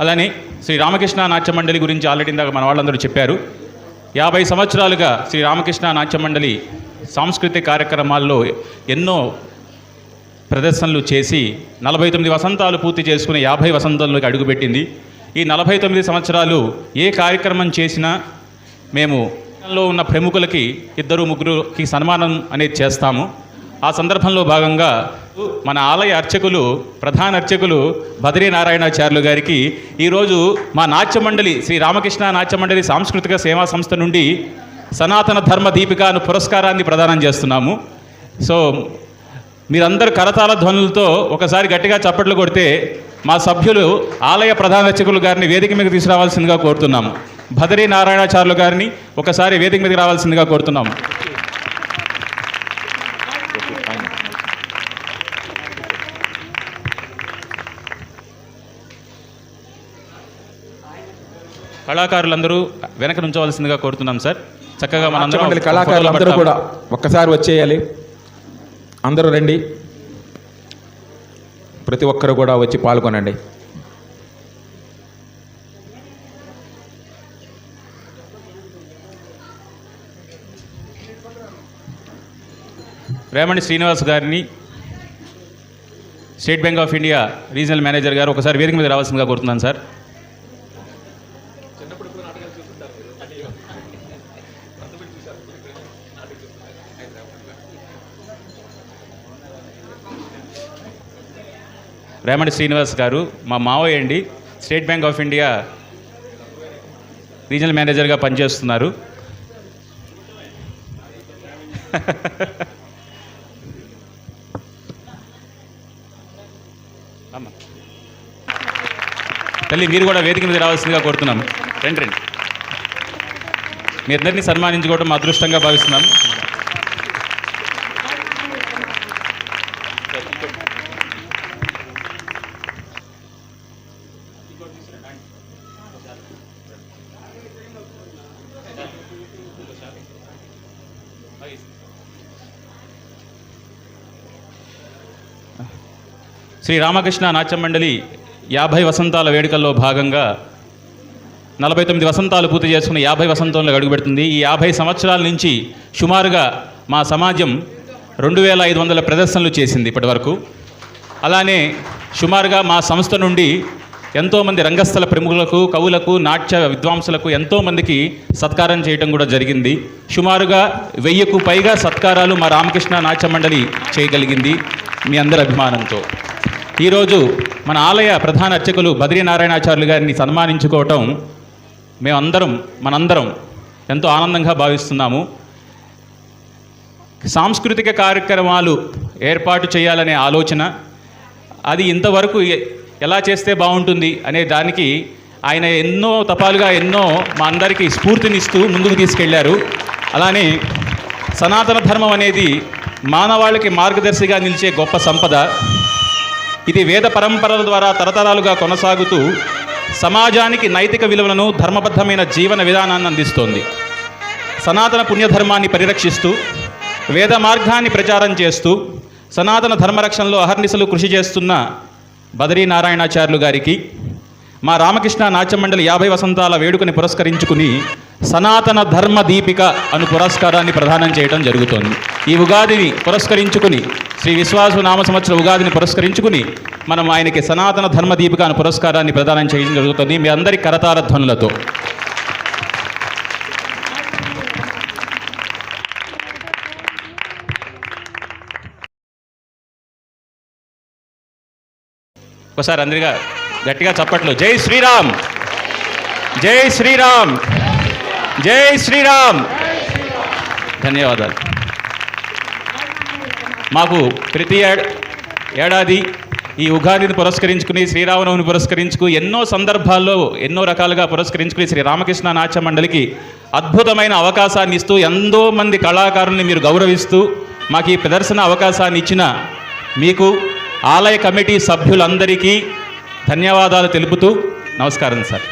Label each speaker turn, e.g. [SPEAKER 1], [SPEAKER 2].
[SPEAKER 1] అలానే శ్రీ రామకృష్ణ నాట్య మండలి గురించి ఆల్రెడీ ఇందాక మన వాళ్ళందరూ చెప్పారు. యాభై సంవత్సరాలుగా శ్రీ రామకృష్ణ నాట్య మండలి సాంస్కృతిక కార్యక్రమాల్లో ఎన్నో ప్రదర్శనలు చేసి నలభై తొమ్మిది వసంతాలు పూర్తి చేసుకుని యాభై వసంతాల్లోకి అడుగుపెట్టింది. ఈ నలభై తొమ్మిది సంవత్సరాలు ఏ కార్యక్రమం చేసినా మేము లో ఉన్న ప్రముఖులకి ఇద్దరు ముగ్గురుకి సన్మానం అనేది చేస్తాము. ఆ సందర్భంలో భాగంగా మన ఆలయ అర్చకులు ప్రధాన అర్చకులు బద్రీనారాయణాచార్యులు గారికి ఈరోజు మా నాట్యమండలి శ్రీ రామకృష్ణ నాట్యమండలి సాంస్కృతిక సేవా సంస్థ నుండి సనాతన ధర్మ దీపిక అను పురస్కారాన్ని ప్రదానం చేస్తున్నాము. సో మీరందరూ కరతాళ ధ్వనులతో ఒకసారి గట్టిగా చప్పట్లు కొడితే మా సభ్యులు ఆలయ ప్రధాన అర్చకులు గారిని వేదిక మీద తీసుకురావాల్సిందిగా కోరుతున్నాము. భద్రీ నారాయణాచార్యులు గారిని ఒకసారి వేదిక మీదకి రావాల్సిందిగా కోరుతున్నాము. కళాకారులందరూ వెనక నుంచోవలసిందిగా కోరుతున్నాం సార్. చక్కగా మనందరం
[SPEAKER 2] మండలి కళాకారులు అందరూ
[SPEAKER 1] ఫోటోలు
[SPEAKER 2] కూడా ఒక్కసారి వచ్చేయాలి. అందరూ రండి. ప్రతి ఒక్కరు కూడా వచ్చి పాల్గొనండి.
[SPEAKER 1] రేమణి శ్రీనివాస్ గారిని State Bank of India regional manager గారు ఒకసారి వేదిక మీద రావాల్సిందిగా కోరుతున్నాను సార్. రేమండ్ శ్రీనివాస్ గారు మా మావయ్య అండి State Bank of India regional మేనేజర్గా పనిచేస్తున్నారు. అమ్మ. తల్లి మీరు కూడా వేదిక మీద రావాల్సిందిగా కోరుతున్నాము రండి రండి. మీ అందరినీ సన్మానించుకోవడం అదృష్టంగా భావిస్తున్నాం. శ్రీ రామకృష్ణ నాట్య మండలి యాభై వసంతాల వేడుకల్లో భాగంగా నలభై తొమ్మిది వసంతాలు పూర్తి చేసుకుని యాభై వసంతంలో అడుగుపెడుతుంది. ఈ యాభై సంవత్సరాల నుంచి సుమారుగా మా సమాజం రెండు వేల ఐదు వందల ప్రదర్శనలు చేసింది ఇప్పటివరకు అలానే సుమారుగా మా సంస్థ నుండి ఎంతోమంది రంగస్థల ప్రముఖులకు కవులకు నాట్య విద్వాంసులకు ఎంతోమందికి సత్కారం చేయటం కూడా జరిగింది. సుమారుగా వెయ్యికు పైగా సత్కారాలు మా రామకృష్ణ నాట్య మండలి చేయగలిగింది. మీ అందరి అభిమానంతో. ఈరోజు మన ఆలయ ప్రధాన అర్చకులు బద్రీనారాయణాచార్యులు గారిని సన్మానించుకోవటం మేమందరం మనందరం ఎంతో ఆనందంగా భావిస్తున్నాము. సాంస్కృతిక కార్యక్రమాలు ఏర్పాటు చేయాలనే ఆలోచన. అది ఇంతవరకు ఎలా చేస్తే బాగుంటుంది అనే దానికి ఆయన ఎన్నో తపాలుగా ఎన్నో మా అందరికీ స్ఫూర్తినిస్తూ ముందుకు తీసుకెళ్ళారు. అలానే సనాతన ధర్మం అనేది మానవాళికి మార్గదర్శిగా నిలిచే గొప్ప సంపద. ఇది వేద పరంపరల ద్వారా తరతరాలుగా కొనసాగుతూ సమాజానికి నైతిక విలువలను ధర్మబద్ధమైన జీవన విధానాన్ని అందిస్తోంది. సనాతన పుణ్యధర్మాన్ని పరిరక్షిస్తూ వేద మార్గాన్ని ప్రచారం చేస్తూ సనాతన ధర్మరక్షణలో అహర్నిశలు కృషి చేస్తున్న బదరీ నారాయణాచార్యులు గారికి మా రామకృష్ణ నాచమండలి యాభై వసంతాల వేడుకని పురస్కరించుకుని సనాతన ధర్మ దీపిక అను పురస్కారాన్ని ప్రదానం చేయడం జరుగుతోంది. ఈ ఉగాదిని పురస్కరించుకుని శ్రీ విశ్వాసు నామ సంవత్సర ఉగాదిని పురస్కరించుకుని మనం ఆయనకి సనాతన ధర్మ దీపిక అను పురస్కారాన్ని ప్రదానం చేయడం జరుగుతుంది. మీ అందరి కరతార ధ్వనులతో. ఒకసారి అందరిగా గట్టిగా చప్పట్లు. జై శ్రీరామ్. జై శ్రీరామ్. జై శ్రీరామ్. ధన్యవాదాలు. మాకు ప్రతి ఏడాది ఈ ఉగాదిని పురస్కరించుకుని శ్రీరామనవమిని పురస్కరించుకుని ఎన్నో సందర్భాల్లో ఎన్నో రకాలుగా పురస్కరించుకుని శ్రీ రామకృష్ణ నాట్య మండలికి అద్భుతమైన అవకాశాన్ని ఇస్తూ ఎంతో మంది కళాకారుల్ని మీరు గౌరవిస్తూ మాకు ఈ ప్రదర్శన అవకాశాన్ని ఇచ్చిన మీకు ఆలయ కమిటీ సభ్యులందరికీ ధన్యవాదాలు తెలుపుతూ నమస్కారం సార్.